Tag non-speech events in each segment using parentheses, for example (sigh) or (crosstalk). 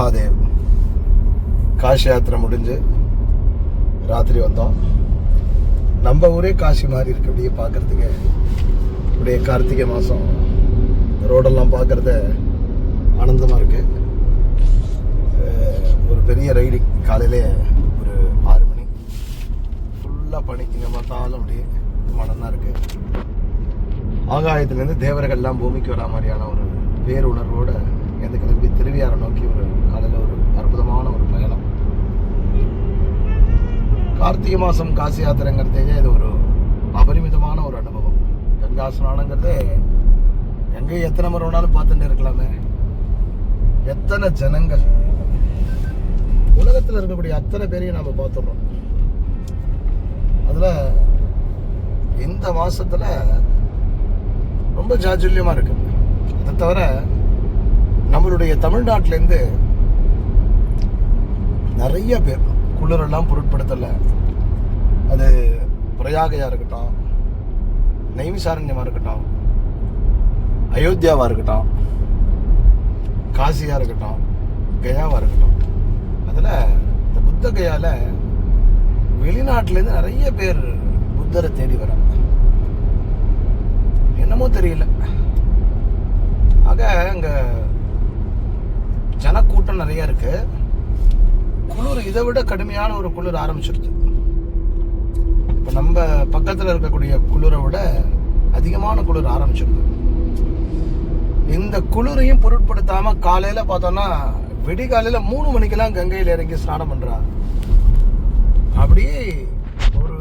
மகாதேவ். காசி யாத்திரை முடிஞ்சு ராத்திரி வந்தோம். நம்ம ஊரே காசி மாதிரி இருக்கு அப்படியே பார்க்கறதுக்கு. அப்படியே கார்த்திகை மாதம் ரோடெல்லாம் பார்க்கறது ஆனந்தமாக இருக்கு. ஒரு பெரிய ரைடிங் காலையிலே ஒரு ஆறு மணி. ஃபுல்லாக பனி பார்த்தாலும் அப்படியே மனம்தான் இருக்கு. ஆகாயத்துலேருந்து தேவர்கள்லாம் பூமிக்கு வரா மாதிரியான ஒரு பேருணர்வோட எந்த கிளம்பி திருவியாரை நோக்கி ஒரு காலையில் ஒரு அற்புதமான ஒரு பயணம். கார்த்திகை மாதம் காசி யாத்திரைங்கிறதே இது ஒரு அபரிமிதமான ஒரு அனுபவம். கங்கா ஸ்நானங்கிறதே எங்கே எத்தனை முறை வேணாலும் பார்த்துட்டு இருக்கலாமே. எத்தனை ஜனங்கள். உலகத்தில் இருக்கக்கூடிய அத்தனை பேரையும் நம்ம பார்த்துடுறோம். அதில் இந்த மாசத்துல ரொம்ப ஜாஜுல்யமாக இருக்கு. அதை தவிர நம்மளுடைய தமிழ்நாட்டிலேருந்து நிறைய பேர் குளிரெல்லாம் பொருட்படுத்தலை. அது பிரயாகையாக இருக்கட்டும் நைமிசாரண்யமா இருக்கட்டும் அயோத்தியாவாக இருக்கட்டும் காசியா இருக்கட்டும் கயாவாக இருக்கட்டும். அதில் இந்த புத்த கயாவில் வெளிநாட்டிலேருந்து நிறைய பேர் புத்தரை தேடி வராங்க. என்னமோ தெரியல. ஆக அங்கே ஜனக்கூட்டம் நிறைய இருக்கு. குளிர் இதை விட கடுமையான ஒரு குளிர் ஆரம்பிச்சிருச்சு. இப்போ நம்ம பக்கத்தில் இருக்கக்கூடிய குளிரை விட அதிகமான குளிர் ஆரம்பிச்சிருது இந்த குளிரையும் பொருட்படுத்தாம காலையில பார்த்தோம்னா விடிகாலையில மூணு மணிக்கெல்லாம் கங்கையில் இறங்கி ஸ்நானம் பண்றா அப்படியே ஒரு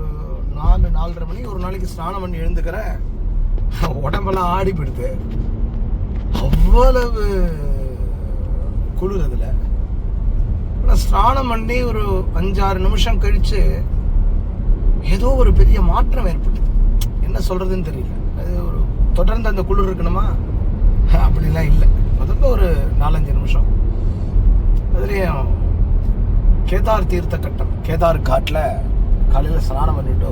நாலு நாலரை மணி ஒரு நாளைக்கு ஸ்நானம் பண்ணி எழுந்துக்கிறேன். உடம்பெல்லாம் ஆடி போயிடுது அவ்வளவு குளிர் அதில் ஆனால் ஸ்நானம் பண்ணி ஒரு அஞ்சாறு நிமிஷம் கழித்து ஏதோ ஒரு பெரிய மாற்றம் ஏற்பட்டது. என்ன சொல்கிறதுன்னு தெரியல. அது ஒரு தொடர்ந்து அந்த குளிர் இருக்கணுமா? (laughs) அப்படிலாம் இல்லை. முதல்ல ஒரு நாலஞ்சு நிமிஷம். அதுலேயும் கேதார் தீர்த்த கட்டம். கேதார் காட்டில் காலையில் ஸ்நானம் பண்ணிட்டு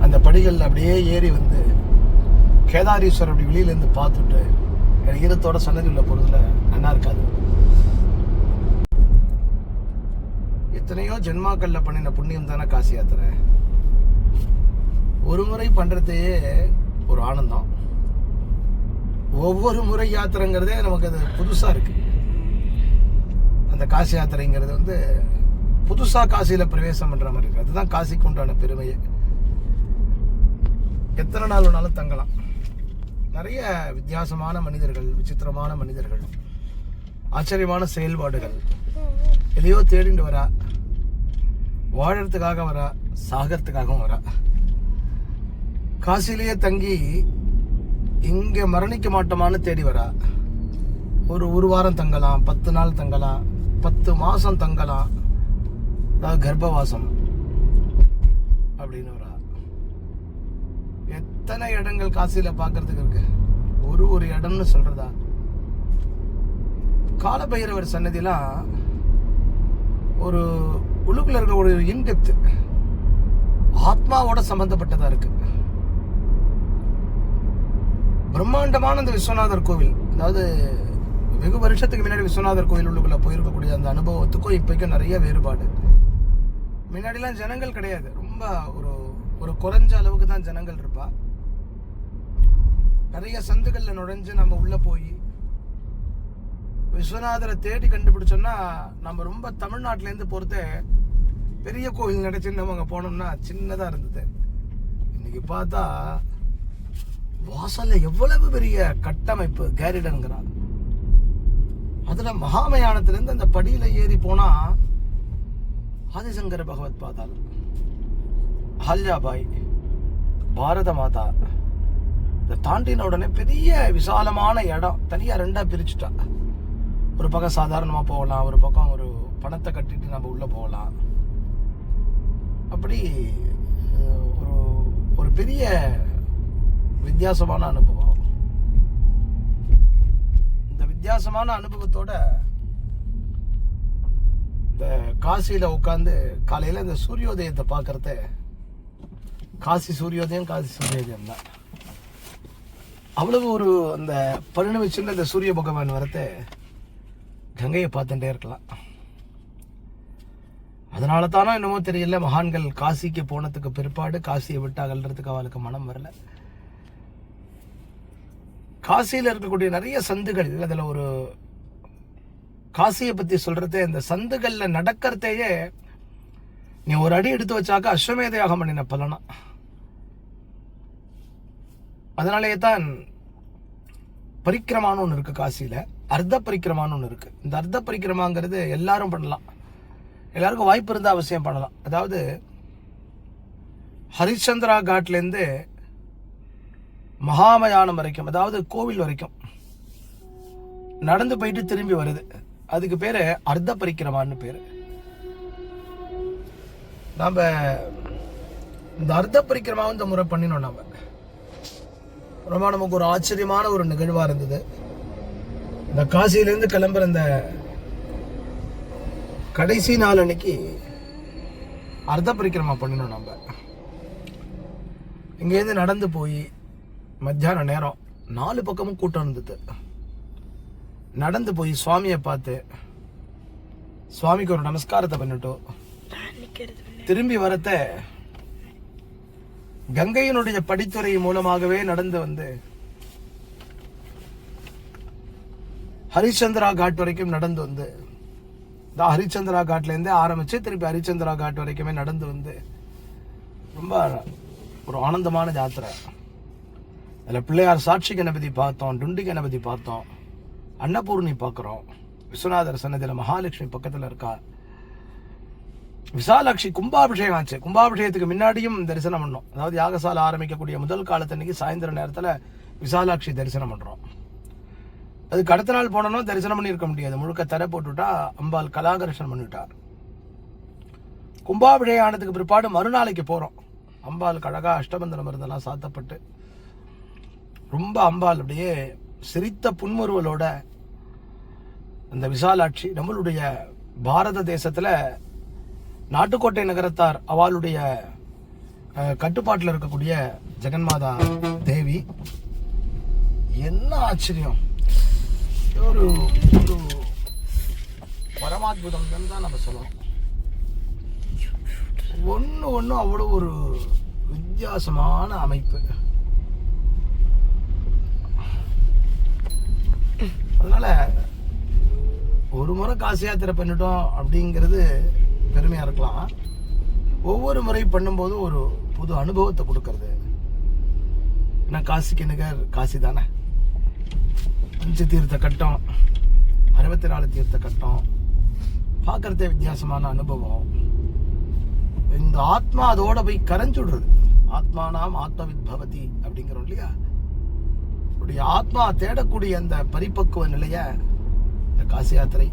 அந்த படிகளில் அப்படியே ஏறி வந்து கேதாரீஸ்வரர் அப்படி வெளியிலேருந்து பார்த்துட்டு எனக்கு ஈரத்தோட சன்னதி உள்ள போகிறதுல நல்லா இருக்காது. எத்தனையோ ஜென்மாக்கள்ல பண்ணின புண்ணியம் தானே காசி யாத்திரை? ஒரு முறை பண்றதே ஒரு ஆனந்தம். ஒவ்வொரு முறை யாத்திரைங்கிறதே நமக்கு அது புதுசா இருக்கு. அந்த காசி யாத்திரைங்கிறது வந்து புதுசா காசியில பிரவேசம் பண்ற மாதிரி இருக்கு. அதுதான் காசிக்கு உண்டான பெருமையே. எத்தனை நாள் வேணாலும் தங்கலாம். நிறைய வித்தியாசமான மனிதர்கள் விசித்திரமான மனிதர்கள் ஆச்சரியமான செயல்பாடுகள். எதையோ தேடிட்டு வரா வாழறதுக்காக வரா சாகிறதுக்காகவும் வரா. காசிலேயே தங்கி இங்கே மரணிக்க மாட்டோமான்னு தேடி வரா. ஒரு ஒரு வாரம் தங்கலாம் பத்து நாள் தங்கலாம் பத்து மாசம் தங்கலாம். அதாவது கர்ப்பவாசம். அப்படின்னு வரா. எத்தனை இடங்கள் காசியில பாக்குறதுக்கு இருக்கு? ஒரு ஒரு இடம்னு சொல்றதா? காலபைரவர் சன்னதிலாம் ஒரு உள்ளுக்குள்ள இருக்கிற ஒரு இன்டெப்த் ஆத்மாவோட சம்பந்தப்பட்டதா இருக்கு. பிரம்மாண்டமான அந்த விஸ்வநாதர் கோவில் அதாவது வெகு வருஷத்துக்கு முன்னாடி விஸ்வநாதர் கோவில் உள்ளுக்குள்ள போயிருக்கக்கூடிய அந்த அனுபவத்துக்கும் இப்போக்கும் நிறைய வேறுபாடு. முன்னாடிலாம் ஜனங்கள் கிடையாது. ரொம்ப ஒரு ஒரு குறைஞ்ச அளவுக்கு தான் ஜனங்கள் இருப்பா. நிறைய சந்துகளில் நுழைஞ்சு நம்ம உள்ளே போய் விஸ்வநாதரை தேடி கண்டுபிடிச்சோம்னா நம்ம ரொம்ப தமிழ்நாட்டிலேருந்து பொறுத்து பெரிய கோவில் நடைச்சுன்னு நம்ம போனோம்னா சின்னதாக இருந்தது. இன்னைக்கு பார்த்தா வாசல்ல எவ்வளவு பெரிய கட்டமைப்பு கேரிடன்கிறான் அதுல மகாமயானத்துலேருந்து அந்த படியில ஏறி போனா ஆதிசங்கர பகவத் பாதாள் ஹல்யாபாய் பாரத மாதா. இதை தாண்டின உடனே பெரிய விசாலமான இடம். தனியாக ரெண்டாக பிரிச்சுட்டா. ஒரு பக்கம் சாதாரணமாக போகலாம் ஒரு பக்கம் ஒரு பணத்தை கட்டிட்டு நம்ம உள்ளே போகலாம். அப்படி ஒரு ஒரு பெரிய வித்தியாசமான அனுபவம். இந்த வித்தியாசமான அனுபவத்தோட இந்த காசியில் உட்காந்து காலையில் இந்த சூரியோதயத்தை பார்க்குறத காசி சூரியோதயம் காசி சூரியோதயம் தான். அவ்வளவு ஒரு அந்த பரிணமிச்சுள்ள இந்த சூரிய பகவான் வரத்தை கங்கையை பார்த்துட்டே இருக்கலாம். அதனால தானோ என்னமோ தெரியல மகான்கள் காசிக்கு போனதுக்கு பிற்பாடு காசியை விட்டு அகல்றதுக்கு அவளுக்கு மனம் வரல. காசியில் இருக்கக்கூடிய நிறைய சந்துகள் அதில் ஒரு காசியை பற்றி சொல்கிறதே இந்த சந்துகளில் நடக்கிறதையே நீ ஒரு அடி எடுத்து வச்சாக்க அஸ்வமேத யாகம் பண்ணின பலனா? அதனாலேயே தான் பரிக்கிரமான்னு ஒன்று இருக்குது காசியில். அர்த்த பரிக்கிரமான்னு ஒன்று இருக்குது இந்த அர்த்த பரிக்கிரமாங்கிறது எல்லாரும் பண்ணலாம். எல்லாருக்கும் வாய்ப்பு இருந்தால் அவசியம் பண்ணலாம். அதாவது ஹரிச்சந்திரா காட்லேருந்து மகாமயானம் வரைக்கும் அதாவது கோவில் வரைக்கும் நடந்து போயிட்டு திரும்பி வருது. அதுக்கு பேர் அர்த்த பரிக்கிரமான்னு பேர். நாம் இந்த அர்த்த பரிக்கிரமாவும் இந்த முறை பண்ணினோம் நம்ம ரொம்ப நமக்கு ஒரு ஆச்சரியமான ஒரு நிகழ்வாக இருந்தது. இந்த காசியிலேருந்து கிளம்புற இந்த கடைசி நாள் அன்னைக்கு அர்த்த பரிக்கிரமா பண்ணினோம் நம்ம இங்கேருந்து நடந்து போய் மத்தியான நேரம் நாலு பக்கமும் கூட்டம் இருந்தது. நடந்து போய் சுவாமியை பார்த்து சுவாமிக்கு ஒரு நமஸ்காரத்தை பண்ணிட்டோம். திரும்பி வரத்த கங்கையினுடைய படித்துறை மூலமாகவே நடந்து வந்து ஹரிச்சந்திரா காட் வரைக்கும் நடந்து வந்து இந்த ஹரிச்சந்திரா காட்லேருந்தே ஆரம்பிச்சு திருப்பி ஹரிச்சந்திரா காட் வரைக்குமே நடந்து வந்து ரொம்ப ஒரு ஆனந்தமான ஜாத்திரை அதில் பிள்ளையார் சாட்சி கணபதி பார்த்தோம் டுண்டி கணபதி பார்த்தோம் அன்னபூர்ணி பார்க்குறோம். விஸ்வநாதர் சன்னதியில் மகாலட்சுமி பக்கத்தில் இருக்கா விசாலாட்சி கும்பாபிஷேகம் ஆச்சு கும்பாபிஷேகத்துக்கு முன்னாடியும் தரிசனம் பண்ணோம். அதாவது யாகசாலை ஆரம்பிக்கக்கூடிய முதல் காலத்தன்னைக்கு சாயந்தர நேரத்தில் விசாலாட்சி தரிசனம் பண்ணுறோம் அதுக்கு அடுத்த நாள் போனோம்னா தரிசனம் பண்ணியிருக்க முடியாது. முழுக்க தரை போட்டுவிட்டா அம்பாள் கலாகர்ஷனம் பண்ணிவிட்டார் கும்பாபிஷேகம் ஆனதுக்கு பிற்பாடு மறுநாளைக்கு போகிறோம் அம்பாள் கழகா அஷ்டபந்தன மருந்தெல்லாம் சாத்தப்பட்டு ரொம்ப அம்பாள் அப்படியே சிரித்த புன்முறுவலோட அந்த விசாலாட்சி நம்மளுடைய பாரத தேசத்தில் நாட்டுக்கோட்டை நகரத்தார் அவளுடைய கட்டுப்பாட்டில் இருக்கக்கூடிய ஜெகன்மாதா தேவி. என்ன ஆச்சரியம். ஒரு ஒரு பரமாத்புதம் தான் நம்ம சொல்லணும். ஒன்று ஒன்று அவ்வளோ ஒரு வித்தியாசமான அமைப்பு. அதனால ஒரு முறை காசி யாத்திரை பண்ணிட்டோம் அப்படிங்கிறது பெருமையாக இருக்கலாம். ஒவ்வொரு முறை பண்ணும்போதும் ஒரு புது அனுபவத்தை கொடுக்கறது. ஏன்னா காசிக்கு நிகர் காசி தானே. அஞ்சு தீர்த்த கட்டம் அறுபத்தி நாலு தீர்த்த கட்டம். பார்க்கறதே வித்தியாசமான அனுபவம். இந்த ஆத்மா அதோட போய் கரைஞ்சுடுறது ஆத்மானாம் ஆத்மவித் பவதி அப்படிங்கிறோம் இல்லையா? உடைய ஆத்மா தேடக்கூடிய அந்த பரிபக்குவ நிலைய இந்த காசி யாத்திரை.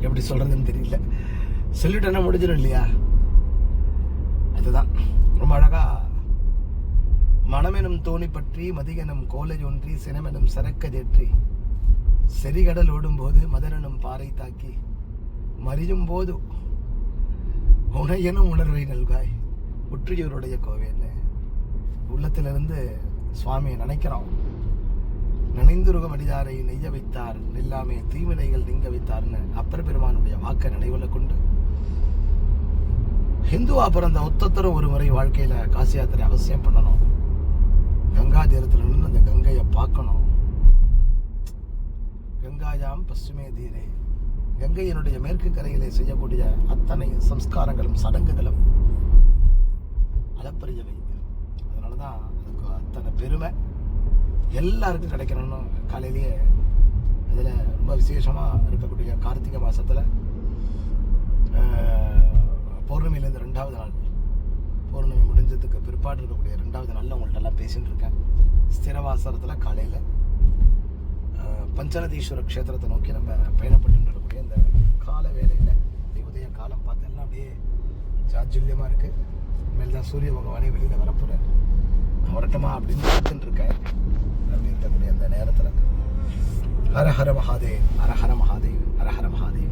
எப்படி சொல்றதுன்னு தெரியல. சொல்லிட்டேன்னா முடிஞ்சிடும் இல்லையா? அதுதான். ரொம்ப அழகா மனமெனும் தோணி பற்றி மதியனும் கோலை ஒன்றி சினமெனும் சரக்கதேற்றி செறிகடல் ஓடும்போது மதனனும் பாறை தாக்கி மறியும் போது உனையனும் உணர்வை நல்காய் உற்றியூருடைய கோவில் உள்ளத்திலிருந்து சுவாமியை நினைக்கிறோம். நினைந்துருகம் அடிதாரை நெய்ய வைத்தார். நில்லாமே தீவினைகள் நீங்க வைத்தார்னு அப்பர் பெருமானுடைய வாக்கை நினைவுல கொண்டு. ஹிந்துவா பிறந்த ஒத்தத்தரும் ஒரு முறை வாழ்க்கையில காசி யாத்திரை அவசியம் பண்ணணும். கங்கா தீரத்தில் நின்று அந்த கங்கையை பார்க்கணும். கங்காயாம் பசுமே தீரே. கங்கையினுடைய மேற்கு கரையிலே செய்யக்கூடிய அத்தனை சம்ஸ்காரங்களும் சடங்குகளும் அளப்பரியவை அதனால தான் அதுக்கு அத்தனை பெருமை. எல்லாருக்கும் கிடைக்கணும்னு காலையிலேயே அதில் ரொம்ப விசேஷமாக இருக்கக்கூடிய கார்த்திகை மாதத்தில் பௌர்ணமியிலேருந்து ரெண்டாவது நாள் பௌர்ணமி முடிஞ்சதுக்கு பிற்பாடு இருக்கக்கூடிய ரெண்டாவது நாளில் உங்கள்கிட்ட எல்லாம் பேசிகிட்டு இருக்கேன். ஸ்திரவாசரத்தில் காலையில் பஞ்சநதீஸ்வர க்ஷேத்திரத்தை நோக்கி நம்ம பயணப்பட்டு இருக்கக்கூடிய இந்த கால வேலையில் அப்படியே உதய காலம் பார்த்து எல்லாம் அப்படியே ஜாஜுல்யமாக இருக்குது மேல்தான் சூரிய பகவானே வெளியில் வரப்போகிறேன் வரட்டுமா அப்படின்னு பார்த்துட்டுருக்கேன் இருக்கேன் இருக்கக்கூடிய அந்த நேரத்தில். ஹரஹர மகாதேவ் ஹரஹர மகாதேவ் ஹரஹர மகாதேவ்.